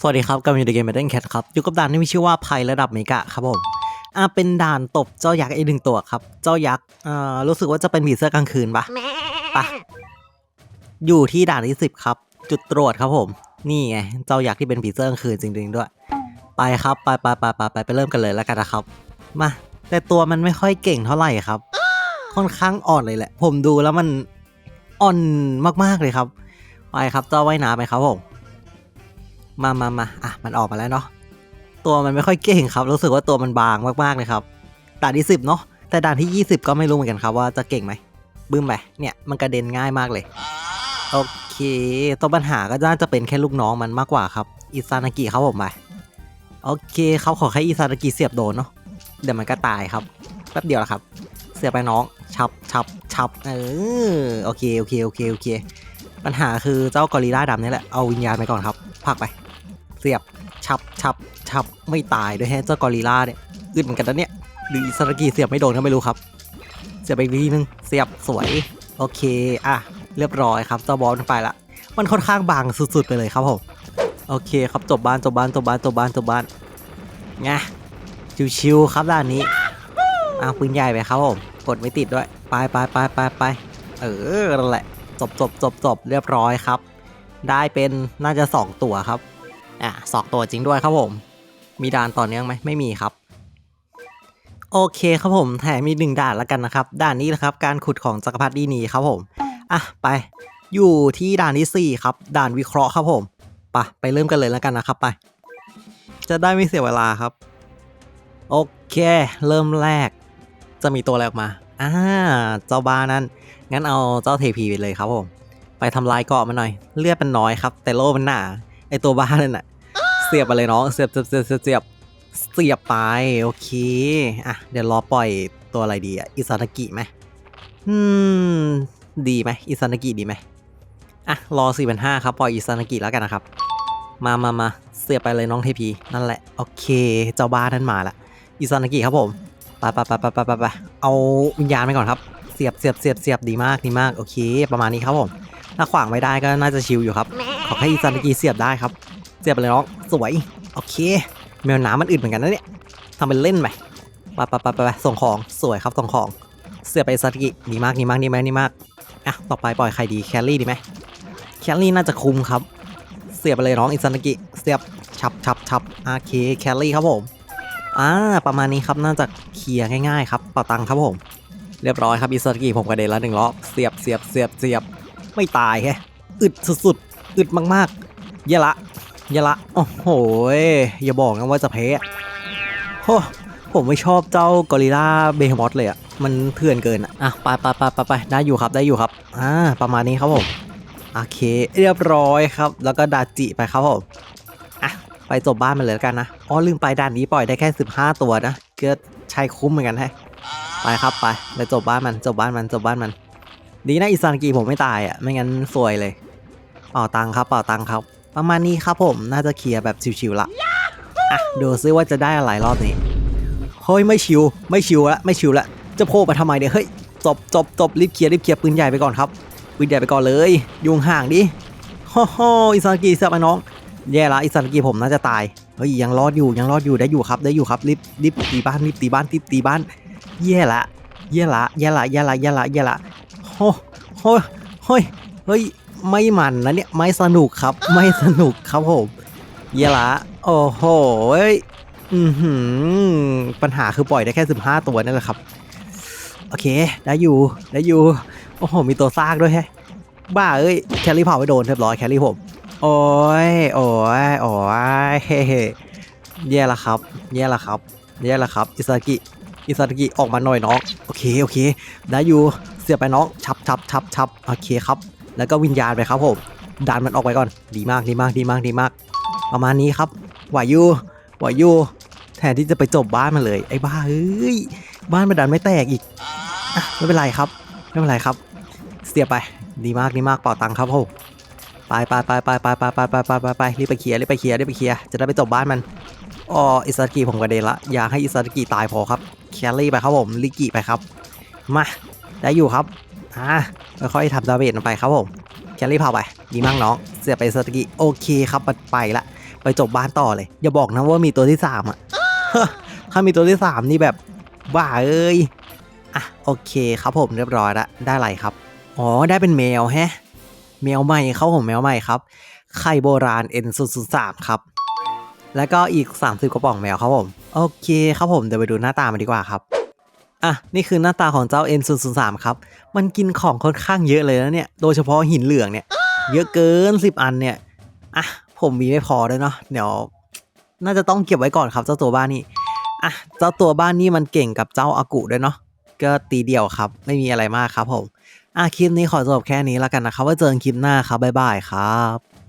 สวัสดีครับกำลังอยู่ในเกม Battle Cat ครับอยู่กับด่านที่มีชื่อว่าภัยระดับเมกะครับผมอ่าเป็นด่านตบเจ้ายักษ์อีกหนึ่งตัวครับ เจ้ายักษ์อ่ารู้สึกว่าจะเป็นผีเสื้อกลางคืนปะปะอยู่ที่ด่านที่สิบครับ จุดตรวจครับผม นี่ไงเจ้ายักษ์ที่เป็นผีเสื้อกลางคืนจริงๆด้วย ไปครับไปไปไปไปไปไปเริ่มกันเลยแล้วกันนะครับ มา แต่ตัวมันไม่ค่อยเก่งเท่าไหร่ครับ ค่อนข้างอ่อนเลยแหละ ผมดูแล้วมันอ่อนมากๆเลยครับ ไปครับเจ้าว่ายน้ำไปครับผม มามามาอะ มันออกมาแล้วเนาะ ตัวมันไม่ค่อยเก่งครับ รู้สึกว่าตัวมันบางมากๆเลยครับ ด่านที่สิบเนาะ แต่ด่านที่20ก็ไม่รู้เหมือนกันครับว่าจะเก่งไหมบึ้มไป เนี่ยมันกระเด็นง่ายมากเลย โอเค ตัวปัญหาก็น่าจะเป็นแค่ลูกน้องมันมากกว่าครับ อิซานากิครับผมไป โอเคเขาขอแค่อิซานากิเสียบโดนเนาะ เดี๋ยวมันก็ตายครับ แป๊บเดียวละครับ เสียบไปน้อง ชับชับชับเออ โอเค โอเค โอเค โอเค ปัญหาคือเจ้ากอริลลาดำนี่แหละ เอาวิญญาณไปก่อนครับผักไป สียบชับชับชับไม่ตายด้วยแฮะเจ้ากอริลลาเนี่ยอึดเหมือนกันนะเนี่ยหรืออิสรากีเสียบไม่โดนก็ไม่รู้ครับ เสียบไปอีกทีนึงเสียบสวยโอเคอะเรียบร้อยครับเจ้าบอลไปละมันค่อนข้างบางสุดๆไปเลยครับผมโอเคครับจบบ้านจบบ้านจบบ้านจบบ้านจบบ้านไงชิวๆครับด้านนี้อะปืนใหญ่ไปครับผมกดไม่ติดด้วยไปไปไปไปไปเออนั่นแหละจบจบจบจบเรียบร้อยครับ ได้เป็นน่าจะ 2 ตัวครับ อะสองตัวจริงด้วยครับผม มีด่านต่อเนื่องไหมไม่มีครับ โอเคครับผมแถมมีหนึ่งด่านแล้วกันนะครับ ด่านนี้นะครับการขุดของจักรพรรดินีครับผม อะไป อยู่ที่ด่านที่4ครับด่านวิเคราะห์ครับผมไปไปเริ่มกันเลยแล้วกันนะครับไป จะได้ไม่เสียเวลาครับ โอเค เริ่มแรก จะมีตัวอะไรออกมาอ่าเจ้าบ้านั่นงั้นเอาเจ้าเทพีไปเลยครับผม ไปทำลายเกาะมันหน่อย เลือดมันน้อยครับ แต่โล่มันหนา อตัวบ้านั่นน่ะ เสียบไปเลยน้อง เสียบเสียบเสียบเสียบเสียบเสียบไป โอเค อะ เดี๋ยวรอปล่อยตัวอะไรดีอะ อิซานากิไหมอืม ดีไหมอิซานากิดีไหมอะ รอ4 5 0 0ครับ ปล่อยอิซานากิแล้วกันนะครับ มามามาเสียบไปเลยน้องเทพี นั่นแหละ โอเค เจ้าบ้านั่นมาละ อิซานากิครับผมปไปไปไปไปไปไปเอาวิญญาณไปก่อนครับ เสียบเสียบเสียบเสียบดีมาก ดีมาก โอเค ประมาณนี้ครับผม ถ้าขวางไม่ได้ก็น่าจะชิลอยู่ครับ ขอให้อิซานากิเสียบได้ครับ เสียบไปเลยน้อง สวย โอเค แมวน้ำมันอึดเหมือนกันนะเนี่ยทำเป็นเล่นไปไปไปไปไปไปส่งของ สวยครับส่งของ เสียบไปอิซานากิดีมากดีมากดีมากดีมาก อะ ต่อไปปล่อยใครดี แคลรี่ดีไหมแคลรี่น่าจะคุ้มครับ เสียบไปเลยน้องอิซานากิ เสียบชับชับชับโอเค แคลรี่ครับผม อ่า ประมาณนี้ครับ น่าจะเคลียร์ง่ายๆครับเป่าตังค์ครับผม เรียบร้อยครับอิซานากิผมกระเด็นแล้วหนึ่งรอบ เสียบเสียบเสียบเสียบ ไม่ตายแค่อึดสุดๆอึดมากๆ เยละเยละโอ้โหยอย่าบอกนะว่าจะแพ้โอ้ผมไม่ชอบเจ้ากอริลลาเบฮมอสเลยอะมันเถื่อนเกินอะอะไปไปไปไปไปได้อยู่ครับได้อยู่ครับอ่าประมาณนี้ครับผมโอเค เรียบร้อยครับ แล้วก็ดาจิไปครับผมอะไปจบบ้านมันเลยแล้วกันนะอ๋อลืมไปด่านนี้ปล่อยได้แค่ 15 ตัวนะก็ใช้คุ้มเหมือนกันให้ไปครับไปไปจบบ้านมันจบบ้านมันจบบ้านมัน ดีนะอิซานกีผมไม่ตายอะ ไม่งั้นซวยเลย เป่าตังค์ครับเป่าตังค์ครับ ประมาณนี้ครับผมน่าจะเคลียร์แบบชิวๆละอะดูซิว่าจะได้อะไรรอบนี้เฮ้ยไม่ชิว ไม่ชิวละไม่ชิวละจะโผล่มาทำไมเนี่ยเฮ้ยจบจบจบรีบเคลียร์รีบเคลียร์ปืนใหญ่ไปก่อนครับปืนใหญ่ไปก่อนเลยยุงห่างดิฮ่อฮ่ออิซานกีเสียบไปน้องแย่ละอิซานกีผมน่าจะตายเฮ้ยยังรอดอยู่ยังรอดอยู่ได้อยู่ครับได้อยู่ครับรีบรีบตีบ้านรีบตีบ้านรีบตีบ้านแย่ละแย่ละแย่ละแย่ละแย่ละแย่ละ โอ้โหเฮ้ยเฮ้ยไม่มันนะเนี่ยไม่สนุกครับไม่สนุกครับผมแย่ละโอ้โหเฮ้ยอือหือปัญหาคือปล่อยได้แค่ 15 ตัวนั่นแหละครับ โอเค ได้อยู่ได้อยู่ โอ้โห มีตัวซากด้วยแฮะบ้าเอ้ยแคลรี่เผาไปโดนเรียบร้อยแคลรี่ผมโอ้ยโอ้ยโอ้ยเฮ้เฮ้แย่ละครับแย่ละครับแย่ละครับ อิซากิอิซากิออกมาหน่อยน้องโอเคโอเค ได้อยู่ เสียบไปน้องชับชับชับชับโอเคครับ แล้วก็วิญญาณไปครับผมดันมันออกไปก่อน ดีมากดีมากดีมากดีมาก ประมาณนี้ครับไหวอยู่ไหวอยู่แทนที่จะไปจบบ้านมาเลย ไอ้บ้าเอ้ยบ้านมันดันไม่แตกอีกอไม่เป็นไรครับ ไม่เป็นไรครับ เสียบไปดีมากดีมากเป่าตังค์ครับผมไปไปไปไปไปไปไปไปไปไปไปรีบไปเคลียร์รีบไปเคลียร์รีบไปเคลียร์จะได้ไปจบบ้านมันอ๋ออิซากิผมกระเด็นละอยากให้อิซากิตายพอครับแคลรี่ไปครับผมลิกิไปครับมา ได้อยู่ครับอ่าค่อยๆทำดาเมจมันไปครับผมแคลรี่พาไปดีมากน้อง เสียไปอิซากิโอเคครับมันไปละไปจบบ้านต่อเลย อย่าบอกนะว่ามีตัวที่สามอะ ถ้ามีตัวที่สามนี่แบบบ้าเอ้ยอะโอเคครับผมเรียบร้อยละได้อะไรครับ อ๋อได้เป็นแมวแฮะแมวใหม่ครับผมแมวใหม่ครับไข่โบราณ N 0 0 3ครับ แล้วก็อีก 30 กระป๋องแมวครับผม โอเคครับผมเดี๋ยวไปดูหน้าตามันดีกว่าครับ อะ นี่คือหน้าตาของเจ้า N 0 0 3 ครับ มันกินของค่อนข้างเยอะเลยนะเนี่ย โดยเฉพาะหินเหลืองเนี่ย เยอะเกิน 10 อันเนี่ย อะ ผมมีไม่พอด้วยเนาะ เดี๋ยว น่าจะต้องเก็บไว้ก่อนครับเจ้าตัวบ้านนี้อะ เจ้าตัวบ้านนี้มันเก่งกับเจ้าอากุด้วยเนาะ ก็ตีเดียวครับ ไม่มีอะไรมากครับผม อะ คลิปนี้ขอจบแค่นี้แล้วกันนะครับ ไว่าเจอกันคลิปหน้าครับ บ๊ายบายครับ